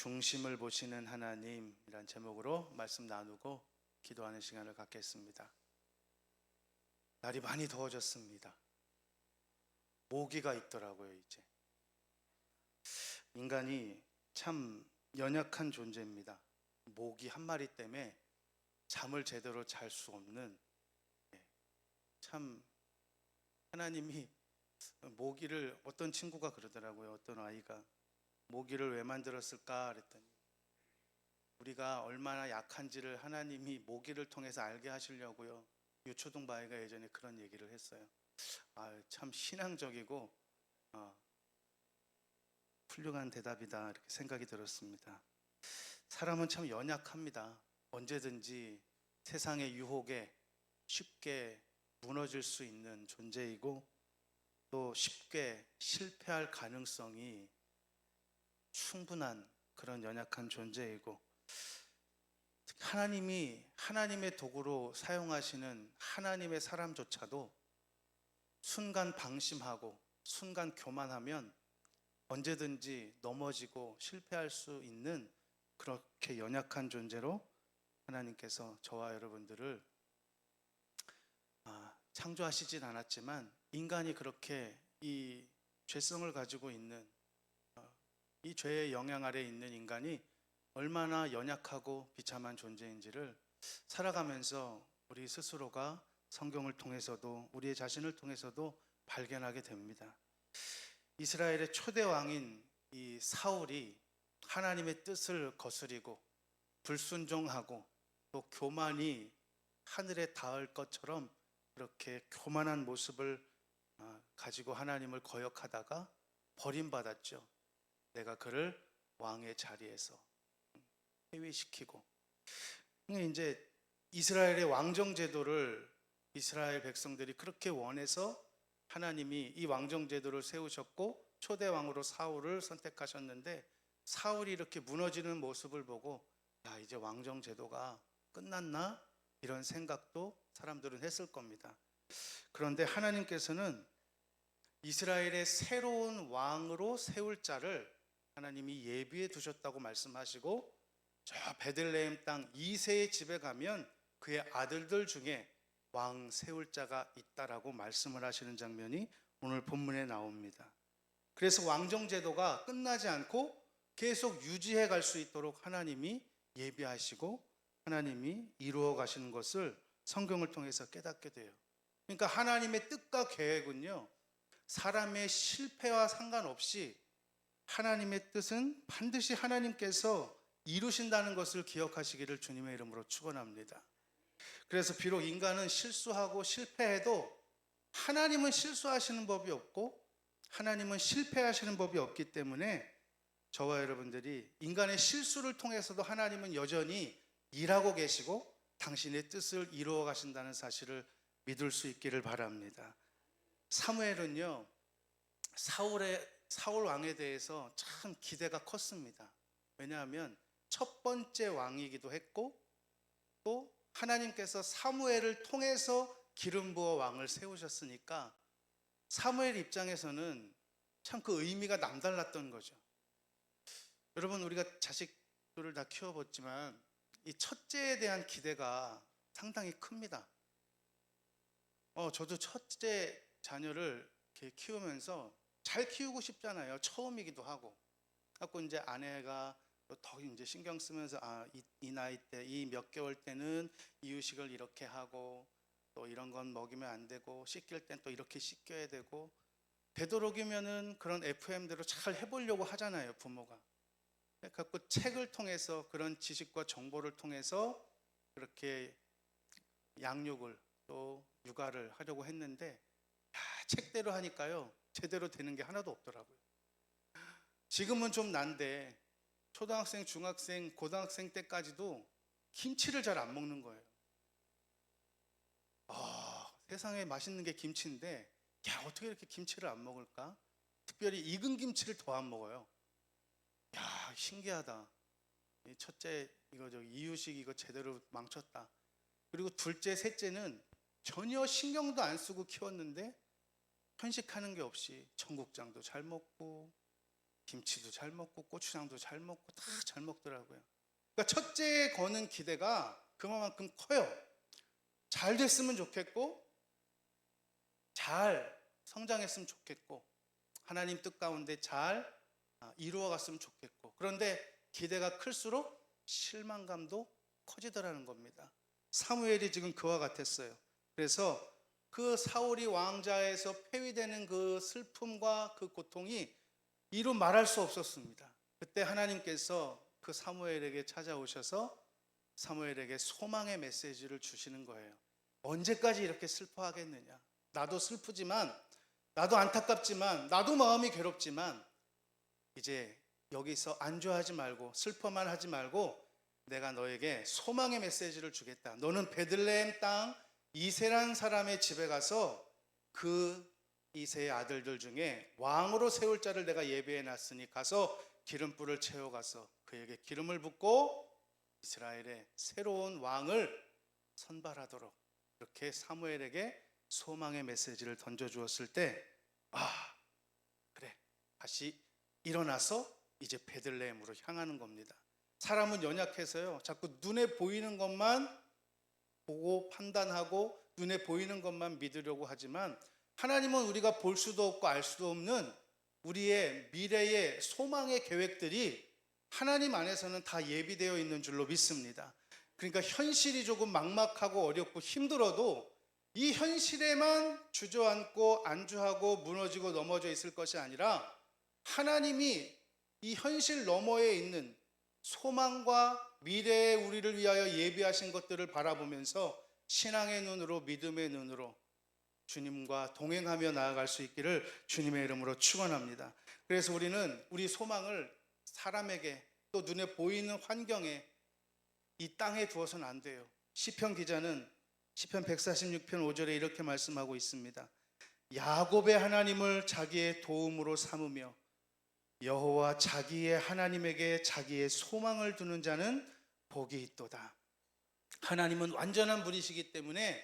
중심을 보시는 하나님이란 제목으로 말씀 나누고 기도하는 시간을 갖겠습니다. 날이 많이 더워졌습니다. 모기가 있더라고요, 이제. 인간이 참 연약한 존재입니다. 모기 한 마리 때문에 잠을 제대로 잘 수 없는 예, 참 하나님이 모기를 어떤 친구가 그러더라고요. 어떤 아이가 모기를 왜 만들었을까 그랬더니 우리가 얼마나 약한지를 하나님이 모기를 통해서 알게 하시려고요. 유초동 바위가 예전에 그런 얘기를 했어요. 아, 참 신앙적이고 어, 훌륭한 대답이다 이렇게 생각이 들었습니다. 사람은 참 연약합니다. 언제든지 세상의 유혹에 쉽게 무너질 수 있는 존재이고 또 쉽게 실패할 가능성이 충분한 그런 연약한 존재이고 하나님이 하나님의 도구로 사용하시는 하나님의 사람조차도 순간 방심하고 순간 교만하면 언제든지 넘어지고 실패할 수 있는 그렇게 연약한 존재로 하나님께서 저와 여러분들을 아, 창조하시진 않았지만 인간이 그렇게 이 죄성을 가지고 있는 어, 이 죄의 영향 아래 있는 인간이 얼마나 연약하고 비참한 존재인지를 살아가면서 우리 스스로가 성경을 통해서도 우리의 자신을 통해서도 발견하게 됩니다. 이스라엘의 초대 왕인 이 사울이 하나님의 뜻을 거스리고 불순종하고 또 교만이 하늘에 닿을 것처럼 그렇게 교만한 모습을 아, 가지고 하나님을 거역하다가 버림받았죠. 내가 그를 왕의 자리에서 해위시키고 이제 이스라엘의 왕정 제도를 이스라엘 백성들이 그렇게 원해서 하나님이 이 왕정 제도를 세우셨고 초대 왕으로 사울을 선택하셨는데 사울이 이렇게 무너지는 모습을 보고 야 이제 왕정 제도가 끝났나 이런 생각도 사람들은 했을 겁니다. 그런데 하나님께서는 이스라엘의 새로운 왕으로 세울 자를 하나님이 예비해 두셨다고 말씀하시고 저 베들레헴 땅 이세의 집에 가면 그의 아들들 중에 왕 세울 자가 있다라고 말씀을 하시는 장면이 오늘 본문에 나옵니다. 그래서 왕정 제도가 끝나지 않고 계속 유지해 갈 수 있도록 하나님이 예비하시고 하나님이 이루어 가시는 것을 성경을 통해서 깨닫게 돼요. 그러니까 하나님의 뜻과 계획은요. 사람의 실패와 상관없이 하나님의 뜻은 반드시 하나님께서 이루신다는 것을 기억하시기를 주님의 이름으로 축원합니다. 그래서 비록 인간은 실수하고 실패해도 하나님은 실수하시는 법이 없고 하나님은 실패하시는 법이 없기 때문에 저와 여러분들이 인간의 실수를 통해서도 하나님은 여전히 일하고 계시고 당신의 뜻을 이루어 가신다는 사실을 믿을 수 있기를 바랍니다. 사무엘은요, 사울의, 사울 왕에 대해서 참 기대가 컸습니다. 왜냐하면 첫 번째 왕이기도 했고, 또 하나님께서 사무엘을 통해서 기름 부어 왕을 세우셨으니까 사무엘 입장에서는 참 그 의미가 남달랐던 거죠. 여러분, 우리가 자식들을 다 키워봤지만 이 첫째에 대한 기대가 상당히 큽니다. 어, 저도 첫째 자녀를 이렇게 키우면서 잘 키우고 싶잖아요. 처음이기도 하고. 갖고 이제 아내가 더 이제 신경 쓰면서 아, 이, 이 나이 때, 이 몇 개월 때는 이유식을 이렇게 하고 또 이런 건 먹이면 안 되고 씻길 땐 또 이렇게 씻겨야 되고 되도록이면은 그런 FM대로 잘 해보려고 하잖아요, 부모가. 갖고 책을 통해서 그런 지식과 정보를 통해서 그렇게 양육을 또 육아를 하려고 했는데 야, 책대로 하니까요 제대로 되는 게 하나도 없더라고요. 지금은 좀 난데 초등학생, 중학생, 고등학생 때까지도 김치를 잘 안 먹는 거예요. 아, 세상에 맛있는 게 김치인데 야 어떻게 이렇게 김치를 안 먹을까? 특별히 익은 김치를 더 안 먹어요. 야 신기하다. 이 첫째 이거 저 이유식 이거 제대로 망쳤다. 그리고 둘째, 셋째는 전혀 신경도 안 쓰고 키웠는데 편식하는 게 없이 청국장도 잘 먹고 김치도 잘 먹고 고추장도 잘 먹고 다 잘 먹더라고요. 그러니까 첫째에 거는 기대가 그만큼 커요. 잘 됐으면 좋겠고 잘 성장했으면 좋겠고 하나님 뜻 가운데 잘 아, 이루어갔으면 좋겠고 그런데 기대가 클수록 실망감도 커지더라는 겁니다. 사무엘이 지금 그와 같았어요. 그래서 그 사울이 왕자에서 폐위되는 그 슬픔과 그 고통이 이루 말할 수 없었습니다. 그때 하나님께서 그 사무엘에게 찾아오셔서 사무엘에게 소망의 메시지를 주시는 거예요. 언제까지 이렇게 슬퍼하겠느냐? 나도 슬프지만 나도 안타깝지만 나도 마음이 괴롭지만 이제 여기서 안주하지 말고 슬퍼만 하지 말고 내가 너에게 소망의 메시지를 주겠다. 너는 베들레헴 땅 이세란 사람의 집에 가서 그 이세의 아들들 중에 왕으로 세울 자를 내가 예비해 놨으니 가서 기름불을 채워 가서 그에게 기름을 붓고 이스라엘의 새로운 왕을 선발하도록 이렇게 사무엘에게 소망의 메시지를 던져 주었을 때 아, 그래. 다시 일어나서 이제 베들레헴으로 향하는 겁니다. 사람은 연약해서요. 자꾸 눈에 보이는 것만 보고 판단하고 눈에 보이는 것만 믿으려고 하지만 하나님은 우리가 볼 수도 없고 알 수도 없는 우리의 미래의 소망의 계획들이 하나님 안에서는 다 예비되어 있는 줄로 믿습니다. 그러니까 현실이 조금 막막하고 어렵고 힘들어도 이 현실에만 주저앉고 안주하고 무너지고 넘어져 있을 것이 아니라 하나님이 이 현실 너머에 있는 소망과 미래의 우리를 위하여 예비하신 것들을 바라보면서 신앙의 눈으로 믿음의 눈으로 주님과 동행하며 나아갈 수 있기를 주님의 이름으로 축원합니다. 그래서 우리는 우리 소망을 사람에게 또 눈에 보이는 환경에 이 땅에 두어서는 안 돼요. 시편 기자는 시편 146편 5절에 이렇게 말씀하고 있습니다. 야곱의 하나님을 자기의 도움으로 삼으며 여호와 자기의 하나님에게 자기의 소망을 두는 자는 복이 있도다. 하나님은 완전한 분이시기 때문에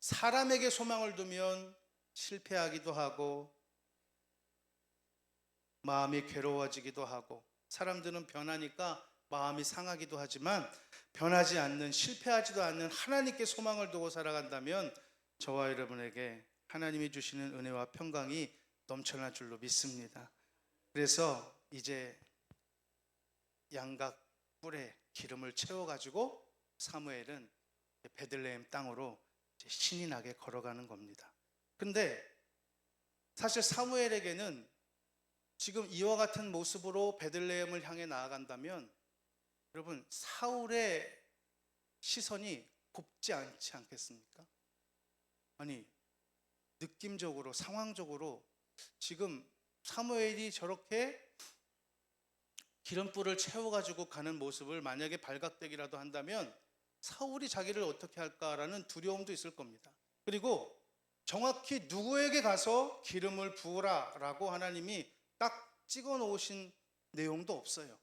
사람에게 소망을 두면 실패하기도 하고 마음이 괴로워지기도 하고 사람들은 변하니까 마음이 상하기도 하지만 변하지 않는 실패하지도 않는 하나님께 소망을 두고 살아간다면 저와 여러분에게 하나님이 주시는 은혜와 평강이 넘쳐날 줄로 믿습니다. 그래서 이제 양각 뿔에 기름을 채워 가지고 사무엘은 베들레헴 땅으로 신이 나게 걸어가는 겁니다. 근데 사실 사무엘에게는 지금 이와 같은 모습으로 베들레헴을 향해 나아간다면 여러분 사울의 시선이 곱지 않지 않겠습니까? 아니 느낌적으로 상황적으로 지금 사무엘이 저렇게 기름불을 채워가지고 가는 모습을 만약에 발각되기라도 한다면 사울이 자기를 어떻게 할까라는 두려움도 있을 겁니다. 그리고 정확히 누구에게 가서 기름을 부으라 라고 하나님이 딱 찍어 놓으신 내용도 없어요.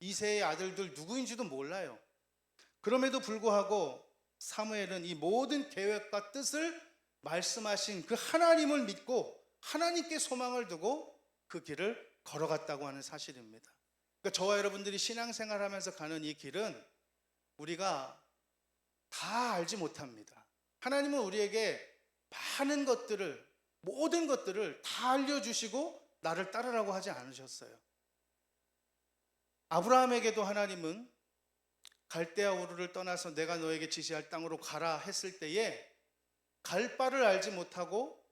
이세의 아들들 누구인지도 몰라요. 그럼에도 불구하고 사무엘은 이 모든 계획과 뜻을 말씀하신 그 하나님을 믿고 하나님께 소망을 두고 그 길을 걸어갔다고 하는 사실입니다. 그러니까 저와 여러분들이 신앙생활 하면서 가는 이 길은 우리가 다 알지 못합니다. 하나님은 우리에게 많은 것들을 모든 것들을 다 알려주시고 나를 따르라고 하지 않으셨어요. 아브라함에게도 하나님은 갈대아 우르를 떠나서 내가 너에게 지시할 땅으로 가라 했을 때에 갈 바를 알지 못하고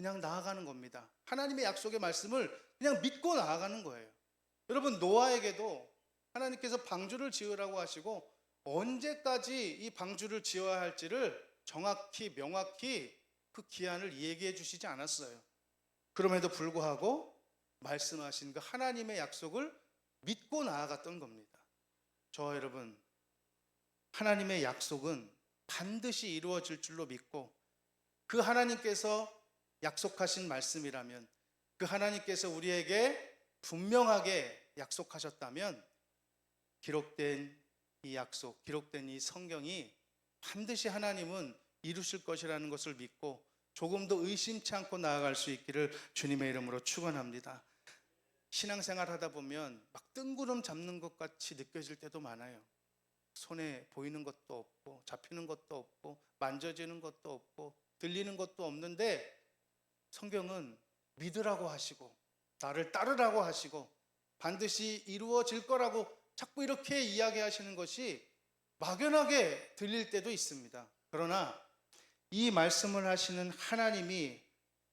그냥 나아가는 겁니다. 하나님의 약속의 말씀을 그냥 믿고 나아가는 거예요. 여러분 노아에게도 하나님께서 방주를 지으라고 하시고 언제까지 이 방주를 지어야 할지를 정확히 명확히 그 기한을 얘기해 주시지 않았어요. 그럼에도 불구하고 말씀하신 그 하나님의 약속을 믿고 나아갔던 겁니다. 저와 여러분 하나님의 약속은 반드시 이루어질 줄로 믿고 그 하나님께서 약속하신 말씀이라면 그 하나님께서 우리에게 분명하게 약속하셨다면 기록된 이 약속, 기록된 이 성경이 반드시 하나님은 이루실 것이라는 것을 믿고 조금도 의심치 않고 나아갈 수 있기를 주님의 이름으로 축원합니다. 신앙생활 하다 보면 막 뜬구름 잡는 것 같이 느껴질 때도 많아요. 손에 보이는 것도 없고 잡히는 것도 없고 만져지는 것도 없고 들리는 것도 없는데 성경은 믿으라고 하시고 나를 따르라고 하시고 반드시 이루어질 거라고 자꾸 이렇게 이야기하시는 것이 막연하게 들릴 때도 있습니다. 그러나 이 말씀을 하시는 하나님이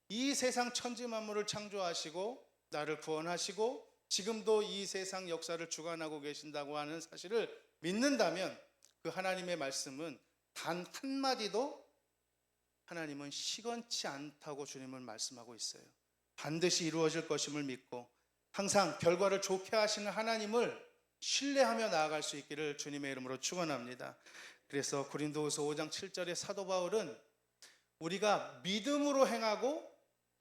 이 세상 천지 만물을 창조하시고 나를 구원하시고 지금도 이 세상 역사를 주관하고 계신다고 하는 사실을 믿는다면 그 하나님의 말씀은 단 한마디도 하나님은 시건치 않다고 주님은 말씀하고 있어요. 반드시 이루어질 것임을 믿고 항상 결과를 좋게 하시는 하나님을 신뢰하며 나아갈 수 있기를 주님의 이름으로 축원합니다. 그래서 고린도후서 5장 7절에 사도 바울은 우리가 믿음으로 행하고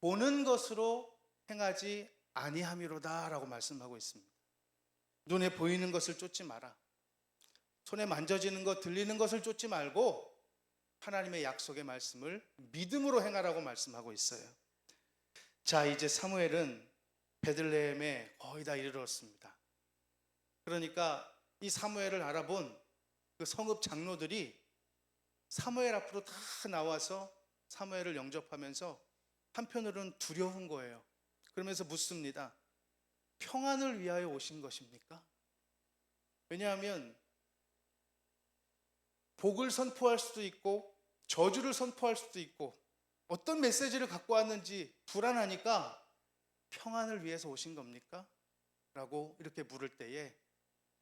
보는 것으로 행하지 아니함이로다라고 말씀하고 있습니다. 눈에 보이는 것을 쫓지 마라. 손에 만져지는 것, 들리는 것을 쫓지 말고 하나님의 약속의 말씀을 믿음으로 행하라고 말씀하고 있어요. 자, 이제 사무엘은 베들레헴에 거의 다 이르렀습니다. 그러니까 이 사무엘을 알아본 그 성읍 장로들이 사무엘 앞으로 다 나와서 사무엘을 영접하면서 한편으로는 두려운 거예요. 그러면서 묻습니다. 평안을 위하여 오신 것입니까? 왜냐하면 복을 선포할 수도 있고 저주를 선포할 수도 있고 어떤 메시지를 갖고 왔는지 불안하니까 평안을 위해서 오신 겁니까? 라고 이렇게 물을 때에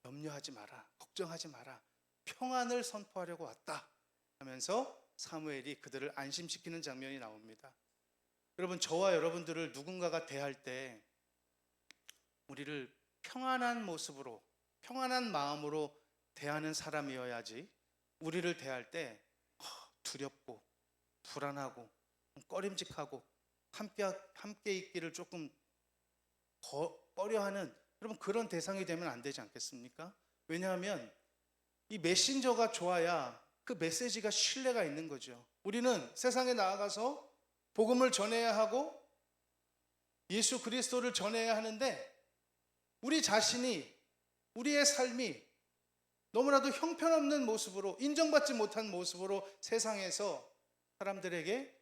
염려하지 마라. 걱정하지 마라. 평안을 선포하려고 왔다. 하면서 사무엘이 그들을 안심시키는 장면이 나옵니다. 여러분, 저와 여러분들을 누군가가 대할 때 우리를 평안한 모습으로, 평안한 마음으로 대하는 사람이어야지 우리를 대할 때 두렵고 불안하고 꺼림직하고 함께 함께 있기를 조금 거, 꺼려하는 여러분 그런 대상이 되면 안 되지 않겠습니까? 왜냐하면 이 메신저가 좋아야 그 메시지가 신뢰가 있는 거죠. 우리는 세상에 나아가서 복음을 전해야 하고 예수 그리스도를 전해야 하는데 우리 자신이 우리의 삶이 너무나도 형편없는 모습으로 인정받지 못한 모습으로 세상에서 사람들에게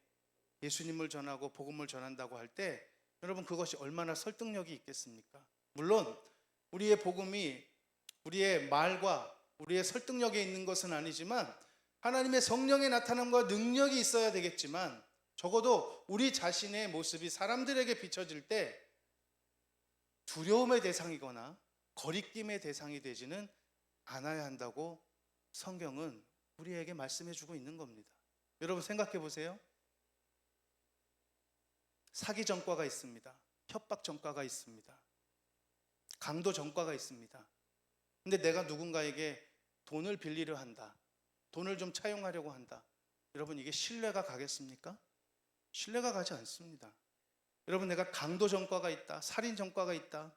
예수님을 전하고 복음을 전한다고 할 때 여러분 그것이 얼마나 설득력이 있겠습니까? 물론 우리의 복음이 우리의 말과 우리의 설득력에 있는 것은 아니지만 하나님의 성령의 나타남과 능력이 있어야 되겠지만 적어도 우리 자신의 모습이 사람들에게 비춰질 때 두려움의 대상이거나 거리낌의 대상이 되지는 않아야 한다고 성경은 우리에게 말씀해 주고 있는 겁니다. 여러분 생각해 보세요. 사기 전과가 있습니다. 협박 전과가 있습니다. 강도 전과가 있습니다. 근데 내가 누군가에게 돈을 빌리려 한다. 돈을 좀 차용하려고 한다. 여러분 이게 신뢰가 가겠습니까? 신뢰가 가지 않습니다. 여러분 내가 강도 전과가 있다. 살인 전과가 있다.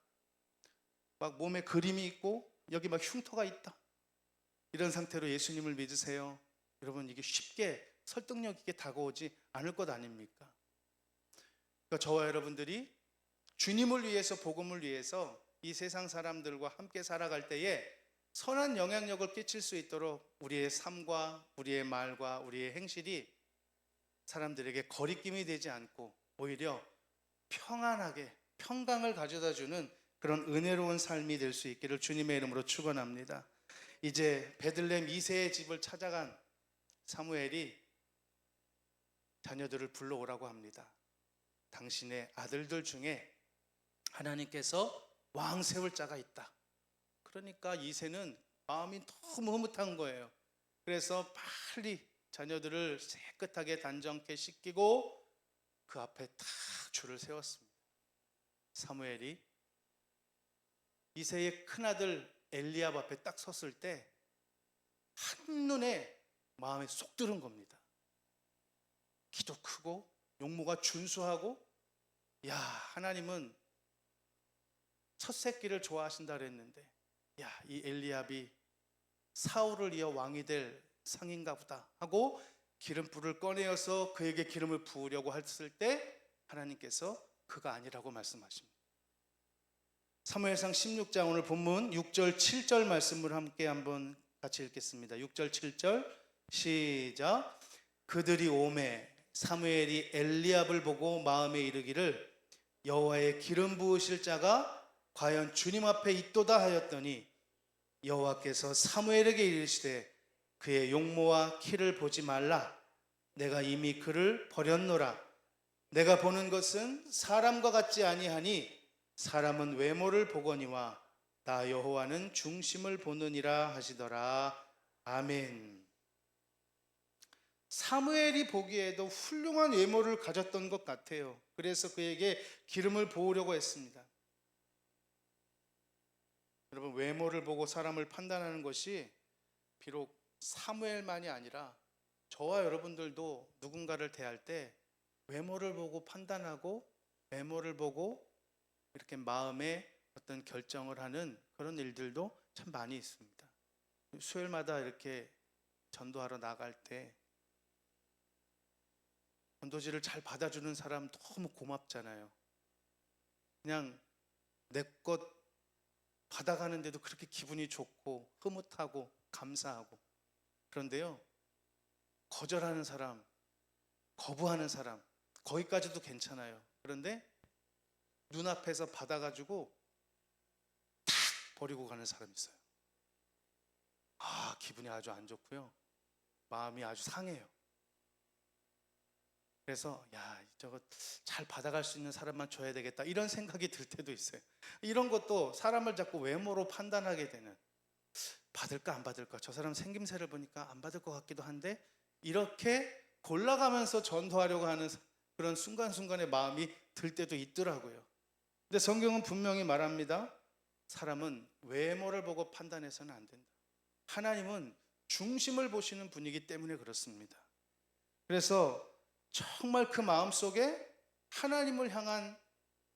막 몸에 그림이 있고 여기 막 흉터가 있다. 이런 상태로 예수님을 믿으세요. 여러분 이게 쉽게 설득력 있게 다가오지 않을 것 아닙니까? 그러니까 저와 여러분들이 주님을 위해서 복음을 위해서 이 세상 사람들과 함께 살아갈 때에 선한 영향력을 끼칠 수 있도록 우리의 삶과 우리의 말과 우리의 행실이 사람들에게 거리낌이 되지 않고 오히려 평안하게 평강을 가져다 주는 그런 은혜로운 삶이 될 수 있기를 주님의 이름으로 축원합니다. 이제 베들렘 이세의 집을 찾아간 사무엘이 자녀들을 불러오라고 합니다. 당신의 아들들 중에 하나님께서 왕 세울 자가 있다. 그러니까 이세는 마음이 너무 흐뭇한 거예요. 그래서 빨리 자녀들을 깨끗하게 단정케 씻기고 그 앞에 탁 줄을 세웠습니다. 사무엘이 이세의 큰아들 엘리압 앞에 딱 섰을 때 한눈에 마음에 쏙 들은 겁니다. 키도 크고 용모가 준수하고 야 하나님은 첫 새끼를 좋아하신다 그랬는데 야이 엘리압이 사울을 이어 왕이 될 상인가 보다 하고 기름불을 꺼내어서 그에게 기름을 부으려고 했을 때 하나님께서 그가 아니라고 말씀하십니다. 사무엘상 16장 오늘 본문 6절 7절 말씀을 함께 한번 같이 읽겠습니다. 6절 7절 시작. 그들이 오매 사무엘이 엘리압을 보고 마음에 이르기를 여호와의 기름 부으실 자가 과연 주님 앞에 있도다 하였더니 여호와께서 사무엘에게 이르시되 그의 용모와 키를 보지 말라 내가 이미 그를 버렸노라 내가 보는 것은 사람과 같지 아니하니 사람은 외모를 보거니와 나 여호와는 중심을 보느니라 하시더라. 아멘. 사무엘이 보기에도 훌륭한 외모를 가졌던 것 같아요. 그래서 그에게 기름을 부으려고 했습니다. 여러분 외모를 보고 사람을 판단하는 것이 비록 사무엘만이 아니라 저와 여러분들도 누군가를 대할 때 외모를 보고 판단하고 외모를 보고 이렇게 마음에 어떤 결정을 하는 그런 일들도 참 많이 있습니다. 수요일마다 이렇게 전도하러 나갈 때 전도지를 잘 받아주는 사람 너무 고맙잖아요. 그냥 내 것 받아가는데도 그렇게 기분이 좋고 흐뭇하고 감사하고 그런데요 거절하는 사람 거부하는 사람 거기까지도 괜찮아요 그런데 눈앞에서 받아가지고 탁 버리고 가는 사람이 있어요. 아 기분이 아주 안 좋고요. 마음이 아주 상해요. 그래서 야 저거 잘 받아갈 수 있는 사람만 줘야 되겠다. 이런 생각이 들 때도 있어요. 이런 것도 사람을 자꾸 외모로 판단하게 되는 받을까 안 받을까? 저 사람 생김새를 보니까 안 받을 것 같기도 한데 이렇게 골라가면서 전도하려고 하는 그런 순간순간의 마음이 들 때도 있더라고요 근데 성경은 분명히 말합니다 사람은 외모를 보고 판단해서는 안 된다 하나님은 중심을 보시는 분이기 때문에 그렇습니다 그래서 정말 그 마음 속에 하나님을 향한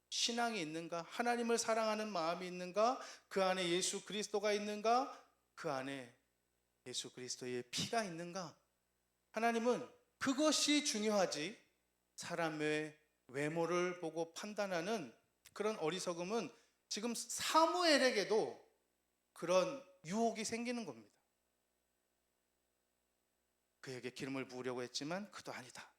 신앙이 있는가? 하나님을 사랑하는 마음이 있는가? 그 안에 예수 그리스도가 있는가? 그 안에 예수 그리스도의 피가 있는가? 하나님은 그것이 중요하지 사람의 외모를 보고 판단하는 그런 어리석음은 지금 사무엘에게도 그런 유혹이 생기는 겁니다. 그에게 기름을 부으려고 했지만 그도 아니다.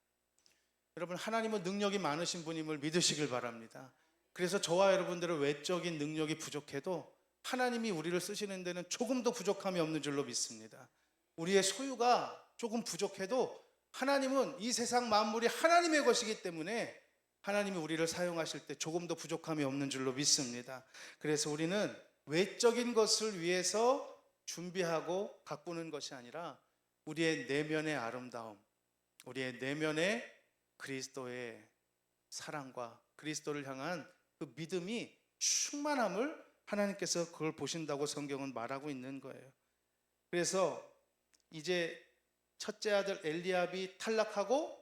여러분 하나님은 능력이 많으신 분임을 믿으시길 바랍니다. 그래서 저와 여러분들의 외적인 능력이 부족해도 하나님이 우리를 쓰시는 데는 조금도 부족함이 없는 줄로 믿습니다. 우리의 소유가 조금 부족해도 하나님은 이 세상 만물이 하나님의 것이기 때문에 하나님이 우리를 사용하실 때 조금도 부족함이 없는 줄로 믿습니다. 그래서 우리는 외적인 것을 위해서 준비하고 가꾸는 것이 아니라 우리의 내면의 아름다움, 우리의 내면의 그리스도의 사랑과 그리스도를 향한 그 믿음이 충만함을 하나님께서 그걸 보신다고 성경은 말하고 있는 거예요. 그래서 이제 첫째 아들 엘리압이 탈락하고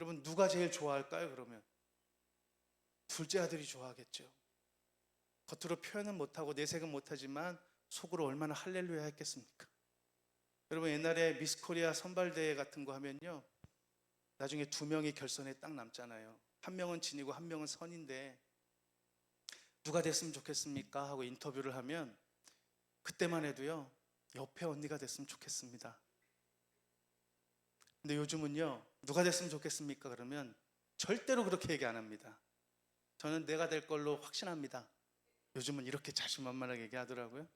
여러분 누가 제일 좋아할까요? 그러면 둘째 아들이 좋아하겠죠. 겉으로 표현은 못하고 내색은 못하지만 속으로 얼마나 할렐루야 했겠습니까? 여러분 옛날에 미스코리아 선발대회 같은 거 하면요 나중에 두 명이 결선에 딱 남잖아요. 한 명은 진이고 한 명은 선인데 누가 됐으면 좋겠습니까? 하고 인터뷰를 하면 그때만 해도요. 옆에 언니가 됐으면 좋겠습니다. 근데 요즘은요. 누가 됐으면 좋겠습니까? 그러면 절대로 그렇게 얘기 안 합니다. 저는 내가 될 걸로 확신합니다. 요즘은 이렇게 자신만만하게 얘기하더라고요.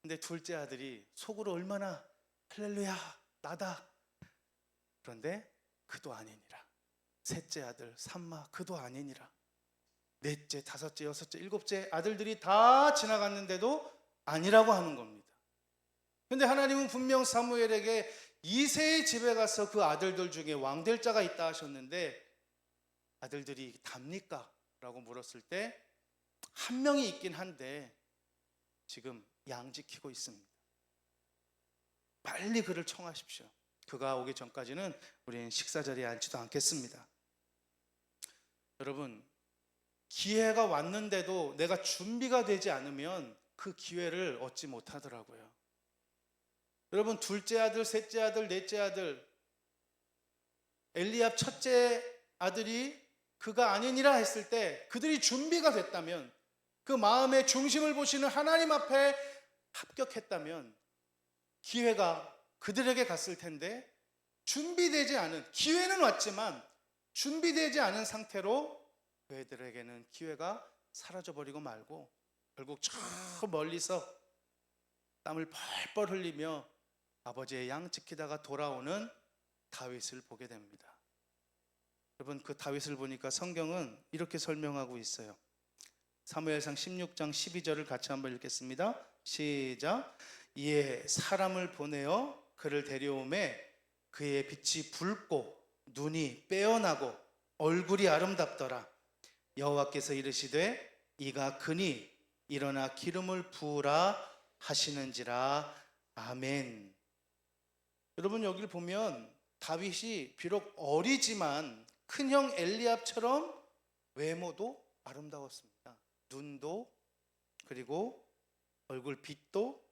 근데 둘째 아들이 속으로 얼마나 할렐루야 나다. 그런데 그도 아니니라. 셋째 아들 삼마 그도 아니니라. 넷째, 다섯째, 여섯째, 일곱째 아들들이 다 지나갔는데도 아니라고 하는 겁니다. 근데 하나님은 분명 사무엘에게 이세의 집에 가서 그 아들들 중에 왕 될 자가 있다 하셨는데 아들들이 답니까? 라고 물었을 때 한 명이 있긴 한데 지금 양 지키고 있습니다. 빨리 그를 청하십시오. 그가 오기 전까지는 우리는 식사 자리에 앉지도 않겠습니다. 여러분, 기회가 왔는데도 내가 준비가 되지 않으면 그 기회를 얻지 못하더라고요. 여러분, 둘째 아들, 셋째 아들, 넷째 아들, 엘리압 첫째 아들이 그가 아니니라 했을 때 그들이 준비가 됐다면 그 마음의 중심을 보시는 하나님 앞에 합격했다면 기회가 그들에게 갔을 텐데 준비되지 않은 기회는 왔지만 준비되지 않은 상태로 그들에게는 기회가 사라져 버리고 말고 결국 저 멀리서 땀을 펄펄 흘리며 아버지의 양 지키다가 돌아오는 다윗을 보게 됩니다. 여러분 그 다윗을 보니까 성경은 이렇게 설명하고 있어요. 사무엘상 16장 12절을 같이 한번 읽겠습니다. 시작. 이에 사람을 보내어 그를 데려오매 그의 빛이 붉고 눈이 빼어나고 얼굴이 아름답더라. 여호와께서 이르시되 이가 그니 일어나 기름을 부으라 하시는지라. 아멘. 여러분 여기를 보면 다윗이 비록 어리지만 큰형 엘리압처럼 외모도 아름다웠습니다. 눈도 그리고 얼굴 빛도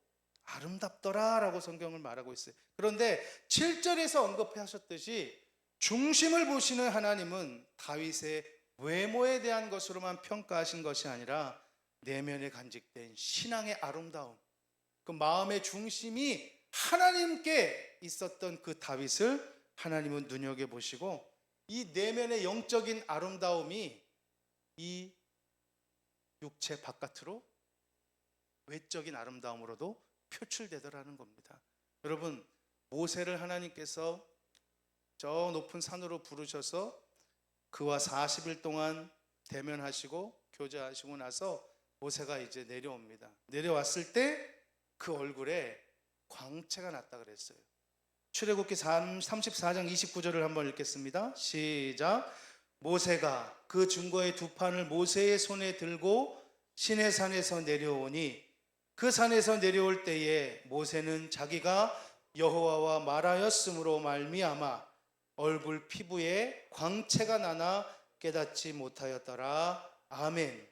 아름답더라라고 성경을 말하고 있어요. 그런데 7절에서 언급하셨듯이 중심을 보시는 하나님은 다윗의 외모에 대한 것으로만 평가하신 것이 아니라 내면에 간직된 신앙의 아름다움, 그 마음의 중심이 하나님께 있었던 그 다윗을 하나님은 눈여겨 보시고 이 내면의 영적인 아름다움이 이 육체 바깥으로 외적인 아름다움으로도 표출되더라는 겁니다. 여러분 모세를 하나님께서 저 높은 산으로 부르셔서 그와 40일 동안 대면하시고 교제하시고 나서 모세가 이제 내려옵니다. 내려왔을 때 그 얼굴에 광채가 났다 그랬어요. 출애굽기 34장 29절을 한번 읽겠습니다. 시작. 모세가 그 증거의 두 판을 모세의 손에 들고 시내 산에서 내려오니 그 산에서 내려올 때에 모세는 자기가 여호와와 말하였으므로 말미암아 얼굴 피부에 광채가 나나 깨닫지 못하였더라. 아멘.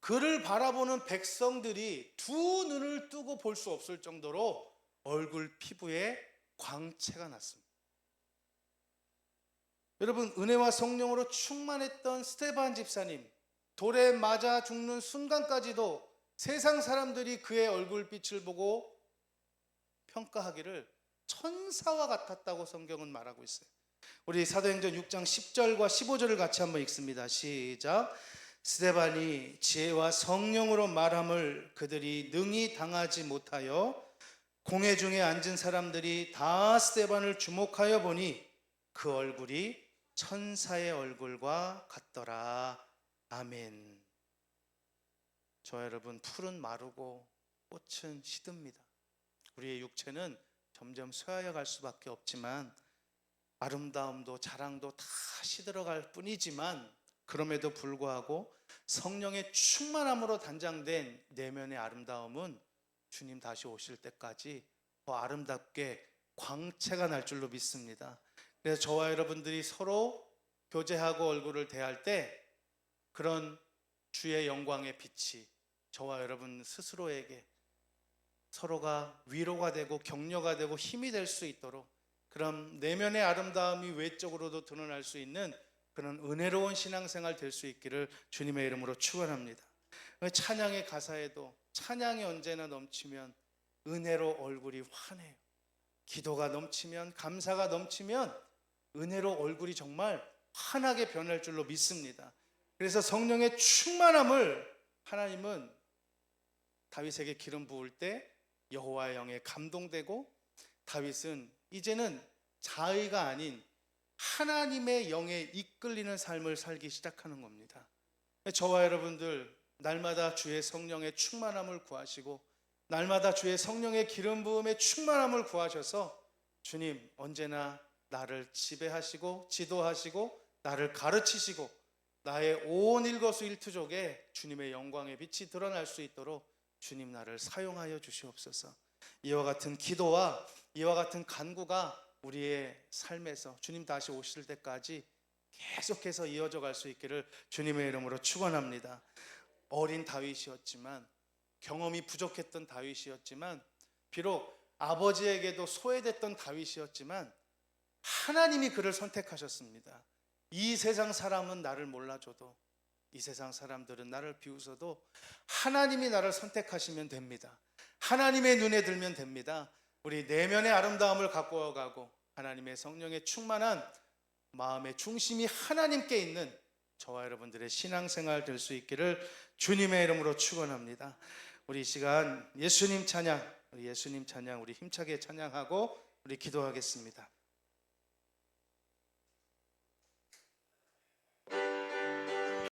그를 바라보는 백성들이 두 눈을 뜨고 볼 수 없을 정도로 얼굴 피부에 광채가 났습니다. 여러분 은혜와 성령으로 충만했던 스테반 집사님 돌에 맞아 죽는 순간까지도 세상 사람들이 그의 얼굴빛을 보고 평가하기를 천사와 같았다고 성경은 말하고 있어요. 우리 사도행전 6장 10절과 15절을 같이 한번 읽습니다. 시작. 스데반이 지혜와 성령으로 말함을 그들이 능히 당하지 못하여 공회 중에 앉은 사람들이 다 스데반을 주목하여 보니 그 얼굴이 천사의 얼굴과 같더라. 아멘. 저 여러분 풀은 마르고 꽃은 시듭니다. 우리의 육체는 점점 쇠하여 갈 수밖에 없지만 아름다움도 자랑도 다 시들어갈 뿐이지만 그럼에도 불구하고 성령의 충만함으로 단장된 내면의 아름다움은 주님 다시 오실 때까지 더 아름답게 광채가 날 줄로 믿습니다. 그래서 저와 여러분들이 서로 교제하고 얼굴을 대할 때 그런 주의 영광의 빛이 저와 여러분 스스로에게 서로가 위로가 되고 격려가 되고 힘이 될 수 있도록 그런 내면의 아름다움이 외적으로도 드러날 수 있는 그런 은혜로운 신앙생활 될 수 있기를 주님의 이름으로 축원합니다. 찬양의 가사에도 찬양이 언제나 넘치면 은혜로 얼굴이 환해요. 기도가 넘치면 감사가 넘치면 은혜로 얼굴이 정말 환하게 변할 줄로 믿습니다. 그래서 성령의 충만함을 하나님은 다윗에게 기름 부을 때 여호와의 영에 감동되고 다윗은 이제는 자의가 아닌 하나님의 영에 이끌리는 삶을 살기 시작하는 겁니다. 저와 여러분들 날마다 주의 성령의 충만함을 구하시고 날마다 주의 성령의 기름 부음의 충만함을 구하셔서 주님 언제나 나를 지배하시고 지도하시고 나를 가르치시고 나의 온 일거수 일투족에 주님의 영광의 빛이 드러날 수 있도록 주님 나를 사용하여 주시옵소서. 이와 같은 기도와 이와 같은 간구가 우리의 삶에서 주님 다시 오실 때까지 계속해서 이어져 갈 수 있기를 주님의 이름으로 축원합니다. 어린 다윗이었지만 경험이 부족했던 다윗이었지만 비록 아버지에게도 소외됐던 다윗이었지만 하나님이 그를 선택하셨습니다. 이 세상 사람은 나를 몰라줘도 이 세상 사람들은 나를 비웃어도 하나님이 나를 선택하시면 됩니다. 하나님의 눈에 들면 됩니다. 우리 내면의 아름다움을 갖고 가고 하나님의 성령의 충만한 마음의 중심이 하나님께 있는 저와 여러분들의 신앙생활 될 수 있기를 주님의 이름으로 축원합니다. 우리 이 시간 예수님 찬양, 예수님 찬양 우리 힘차게 찬양하고 우리 기도하겠습니다.